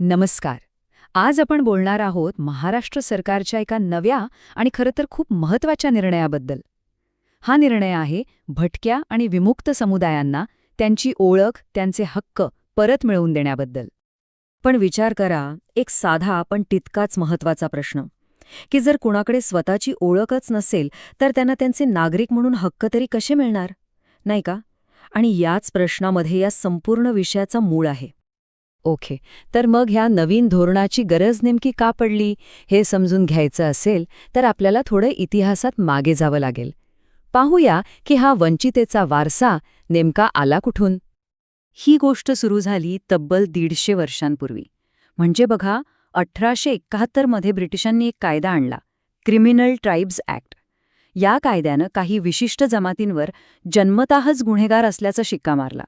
नमस्कार. आज आपण बोलणार आहोत महाराष्ट्र सरकारच्या एका नव्या आणि खरं तर खूप महत्त्वाच्या निर्णयाबद्दल. हा निर्णय आहे भटक्या आणि विमुक्त समुदायांना त्यांची ओळख त्यांचे हक्क परत मिळवून देण्याबद्दल. पण विचार करा एक साधा पण तितकाच महत्त्वाचा प्रश्न. की जर कुणाकडे स्वतःची ओळखच नसेल तर त्यांना त्यांचे नागरिक म्हणून हक्क तरी कसे मिळणार? नाही का? आणि याच प्रश्नामध्ये या संपूर्ण विषयाचा मूळ आहे. ओके तर मग ह्या नवीन धोरणाची गरज नेमकी का पडली? हे समजून घ्यायचं असेल तर आपल्याला थोडं इतिहासात मागे जावं लागेल. पाहूया की हा वंचितेचा वारसा नेमका आला कुठून? ही गोष्ट सुरू झाली तब्बल दीडशे वर्षांपूर्वी. म्हणजे बघा अठराशे एकाहत्तरमध्ये ब्रिटिशांनी एक कायदा आणला क्रिमिनल ट्राईब्स ॲक्ट. या कायद्यानं काही विशिष्ट जमातींवर जन्मताहच गुन्हेगार असल्याचा शिक्का मारला.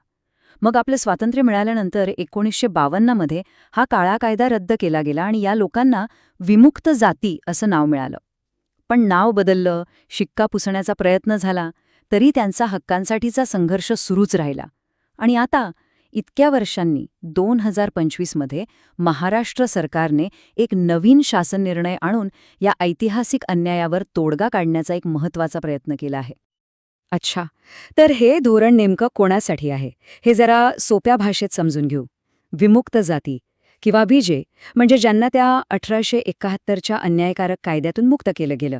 मग आपलं स्वातंत्र्य मिळाल्यानंतर एकोणीसशे बावन्नमध्ये हा काळा कायदा रद्द केला गेला आणि या लोकांना विमुक्त जाती असं नाव मिळालं. पण नाव बदललं शिक्का पुसण्याचा प्रयत्न झाला तरी त्यांचा हक्कांसाठीचा संघर्ष सुरूच राहिला. आणि आता इतक्या वर्षांनी दोन हजार पंचवीसमध्ये महाराष्ट्र सरकारने एक नवीन शासन निर्णय आणून या ऐतिहासिक अन्यायावर तोडगा काढण्याचा एक महत्त्वाचा प्रयत्न केला आहे. अच्छा. तर हे धोरण नेमकं कोणासाठी आहे? हे जरा सोप्या भाषेत समजून घेऊ. विमुक्त जाती किंवा बीजे म्हणजे ज्यांना त्या अठराशे एकाहत्तरच्या अन्यायकारक कायद्यातून मुक्त केलं गेलं.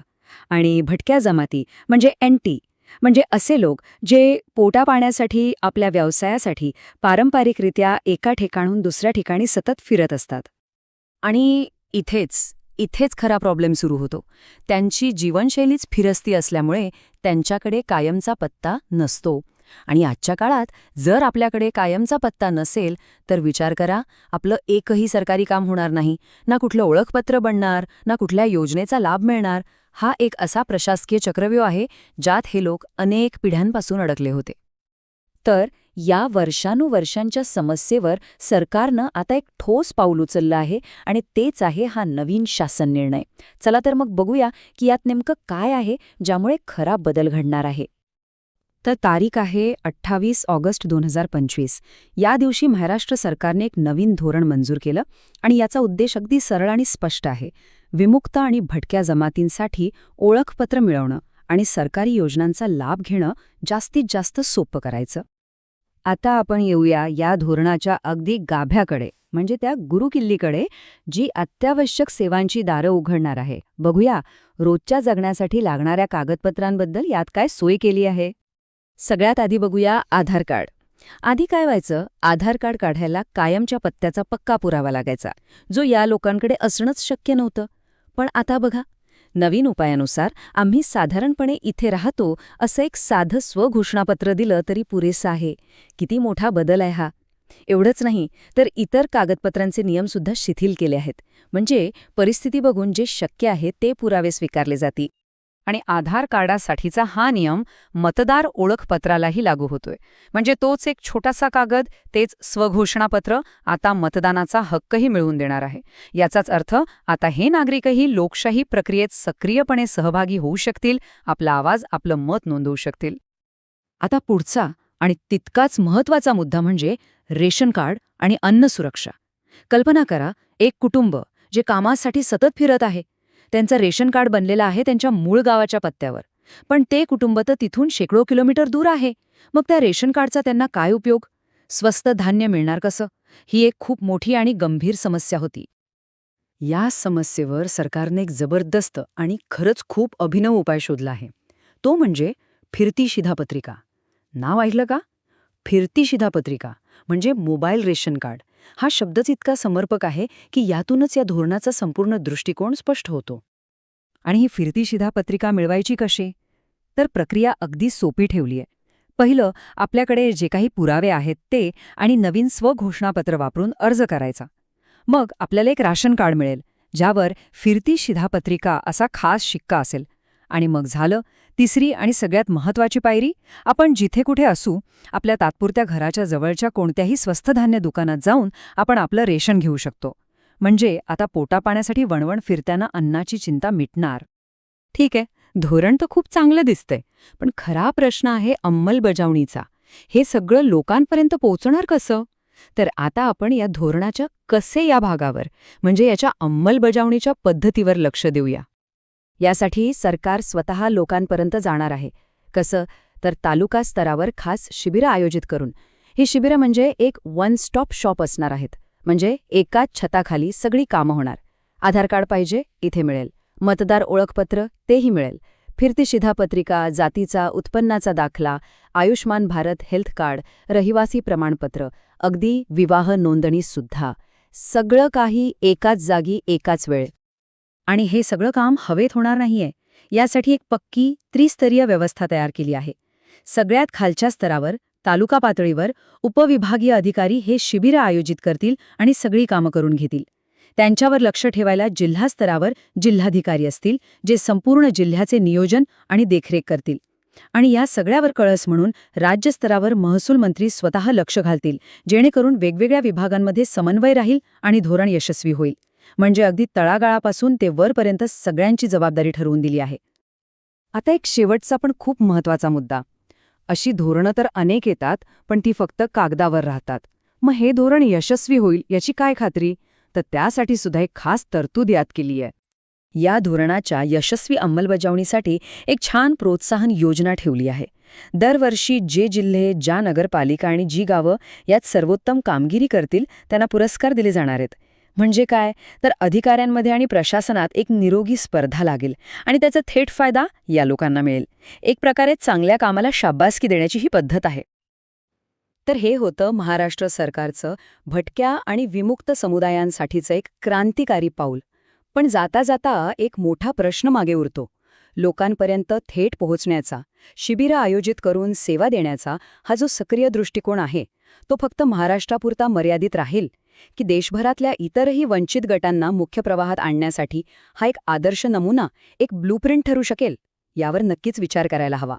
आणि भटक्या जमाती म्हणजे एनटी म्हणजे असे लोक जे पोटा पाण्यासाठी आपल्या व्यवसायासाठी पारंपरिकरित्या एका ठिकाणहून दुसऱ्या ठिकाणी सतत फिरत असतात. आणि इथेच इथेच खरा प्रॉब्लेम सुरू होतो. त्यांची जीवनशैलीच फिरस्ती असल्यामुळे त्यांच्याकडे कायमचा पत्ता नसतो. आणि आजच्या काळात जर आपल्याकडे कायमचा पत्ता नसेल तर विचार करा आपलं एकही सरकारी काम होणार नाही. ना कुठलं ओळखपत्र बनणार ना कुठल्या योजनेचा लाभ मिळणार. हा एक असा प्रशासकीय चक्रव्यूह आहे ज्यात हे लोक अनेक पिढ्यांपासून अडकले होते. तर या वर्षानुवर्षांच्या समस्येवर सरकारनं आता एक ठोस पाऊल उचललं आहे आणि तेच आहे हा नवीन शासन निर्णय. चला तर मग बघूया की यात नेमकं काय आहे ज्यामुळे खरा बदल घडणार आहे. तर तारीख आहे अठ्ठावीस ऑगस्ट दोन हजार पंचवीस. या दिवशी महाराष्ट्र सरकारने एक नवीन धोरण मंजूर केलं आणि याचा उद्देश अगदी सरळ आणि स्पष्ट आहे. विमुक्त आणि भटक्या जमातींसाठी ओळखपत्र मिळवणं आणि सरकारी योजनांचा लाभ घेणं जास्तीत जास्त सोपं करायचं. आता आपण येऊया या धोरणाच्या अगदी गाभ्याकडे म्हणजे त्या गुरुकिल्लीकडे जी अत्यावश्यक सेवांची दारं उघडणार आहे. बघूया रोजच्या जगण्यासाठी लागणाऱ्या कागदपत्रांबद्दल यात काय सोय केली आहे? सगळ्यात आधी बघूया आधार कार्ड. आधी काय व्हायचं? आधार कार्ड काढायला कायमच्या पत्त्याचा पक्का पुरावा लागायचा जो या लोकांकडे असणंच शक्य नव्हतं. पण आता बघा नवीन उपायानुसार आम्ही साधारणपणे इथे राहतो असं एक साधं स्वघोषणापत्र दिलं तरी पुरेसं आहे. किती मोठा बदल आहे हा. एवढंच नाही तर इतर कागदपत्रांचे नियमसुद्धा शिथिल केले आहेत. म्हणजे परिस्थिती बघून जे शक्य आहे ते पुरावे स्वीकारले जातील. आणि आधार कार्डासाठीचा हा नियम मतदार ओळखपत्रालाही लागू होतोय. म्हणजे तोच एक छोटासा कागद तेच स्वघोषणापत्र आता मतदानाचा हक्कही मिळवून देणार आहे. याचाच अर्थ आता हे नागरिकही लोकशाही प्रक्रियेत सक्रियपणे सहभागी होऊ शकतील आपला आवाज आपलं मत नोंदवू शकतील. आता पुढचा आणि तितकाच महत्त्वाचा मुद्दा म्हणजे रेशन कार्ड आणि अन्न सुरक्षा. कल्पना करा एक कुटुंब जे कामासाठी सतत फिरत आहे. त्यांचं रेशन कार्ड बनलेलं आहे त्यांच्या मूळ गावाच्या पत्त्यावर. पण ते कुटुंब तर तिथून शेकडो किलोमीटर दूर आहे. मग त्या रेशन कार्डचा त्यांना काय उपयोग? स्वस्त धान्य मिळणार कसं? ही एक खूप मोठी आणि गंभीर समस्या होती. या समस्येवर सरकारने एक जबरदस्त आणि खरंच खूप अभिनव उपाय शोधला आहे. तो म्हणजे फिरती शिधापत्रिका नाव ऐकलं का? फिरती शिधापत्रिका म्हणजे मोबाईल रेशन कार्ड. हा शब्दच इतका समर्पक आहे की यातूनच या धोरणाचा संपूर्ण दृष्टिकोन स्पष्ट होतो. आणि ही फिरती शिधापत्रिका मिळवायची कशी? तर प्रक्रिया अगदी सोपी ठेवलीय. पहिलं आपल्याकडे जे काही पुरावे आहेत ते आणि नवीन स्वघोषणापत्र वापरून अर्ज करायचा. मग आपल्याला एक राशन कार्ड मिळेल ज्यावर फिरती शिधापत्रिका असा खास शिक्का असेल. आणि मग झालं तिसरी आणि सगळ्यात महत्वाची पायरी आपण जिथे कुठे असू आपल्या तात्पुरत्या घराच्या जवळच्या कोणत्याही स्वस्त धान्य दुकानात जाऊन आपण आपलं रेशन घेऊ शकतो. म्हणजे आता पोटापाण्यासाठी वणवण फिरताना अन्नाची चिंता मिटणार. ठीक आहे धोरण तर खूप चांगलं दिसतंय पण खरा प्रश्न आहे अंमलबजावणीचा. हे सगळं लोकांपर्यंत पोहोचणार कसं? तर आता आपण या धोरणाच्या कसे या भागावर म्हणजे याच्या अंमलबजावणीच्या पद्धतीवर लक्ष देऊया. यासाठी सरकार स्वतः लोकांपर्यंत जाणार आहे. कसं? तर तालुका स्तरावर खास शिबिरं आयोजित करून. ही शिबिरं म्हणजे एक वन स्टॉप शॉप असणार आहेत. म्हणजे एकाच छताखाली सगळी कामं होणार. आधार कार्ड पाहिजे इथे मिळेल. मतदार ओळखपत्र तेही मिळेल. फिरती शिधापत्रिका जातीचा उत्पन्नाचा दाखला आयुष्मान भारत हेल्थ कार्ड रहिवासी प्रमाणपत्र अगदी विवाह नोंदणीसुद्धा. सगळं काही एकाच जागी एकाच वेळ. आणि हे सगळं काम हवेत होणार नाहीये. यासाठी एक पक्की त्रिस्तरीय व्यवस्था तयार केली आहे. सगळ्यात खालच्या स्तरावर तालुका पातळीवर उपविभागीय अधिकारी हे शिबिरं आयोजित करतील आणि सगळी कामं करून घेतील. त्यांच्यावर लक्ष ठेवायला जिल्हा स्तरावर जिल्हाधिकारी असतील जे संपूर्ण जिल्ह्याचे नियोजन आणि देखरेख करतील. आणि या सगळ्यावर कळस म्हणून राज्यस्तरावर महसूल मंत्री स्वतः लक्ष घालतील जेणेकरून वेगवेगळ्या विभागांमध्ये समन्वय राहील आणि धोरण यशस्वी होईल. म्हणजे अगदी तळागाळापासून ते वरपर्यंत सगळ्यांची जबाबदारी ठरवून दिली आहे. आता एक शेवटचा पण खूप महत्त्वाचा मुद्दा. अशी धोरणं तर अनेक येतात पण ती फक्त कागदावर राहतात. मग हे धोरण यशस्वी होईल याची काय खात्री? तर त्यासाठी सुद्धा एक खास तरतूद यात केली आहे. या धोरणाच्या यशस्वी अंमलबजावणीसाठी एक छान प्रोत्साहन योजना ठेवली आहे. दरवर्षी जे जिल्हे ज्या नगरपालिका आणि जी गावं यात सर्वोत्तम कामगिरी करतील त्यांना पुरस्कार दिले जाणार आहेत. म्हणजे काय? तर अधिकाऱ्यांमध्ये आणि प्रशासनात एक निरोगी स्पर्धा लागेल आणि त्याचा थेट फायदा या लोकांना मिळेल. एक प्रकारे चांगल्या कामाला शाब्बासकी देण्याची ही पद्धत आहे. तर हे होतं महाराष्ट्र सरकारचं भटक्या आणि विमुक्त समुदायांसाठीचं एक क्रांतिकारी पाऊल. पण जाता जाता एक मोठा प्रश्न मागे उरतो. लोकांपर्यंत थेट पोहोचण्याचा शिबिरं आयोजित करून सेवा देण्याचा हा जो सक्रिय दृष्टिकोन आहे तो फक्त महाराष्ट्रापुरता मर्यादित राहील की देशभरातल्या इतरही वंचित गटांना मुख्य प्रवाहात आणण्यासाठी हा एक आदर्श नमुना एक ब्लूप्रिंट ठरू शकेल यावर नक्कीच विचार करायला हवा.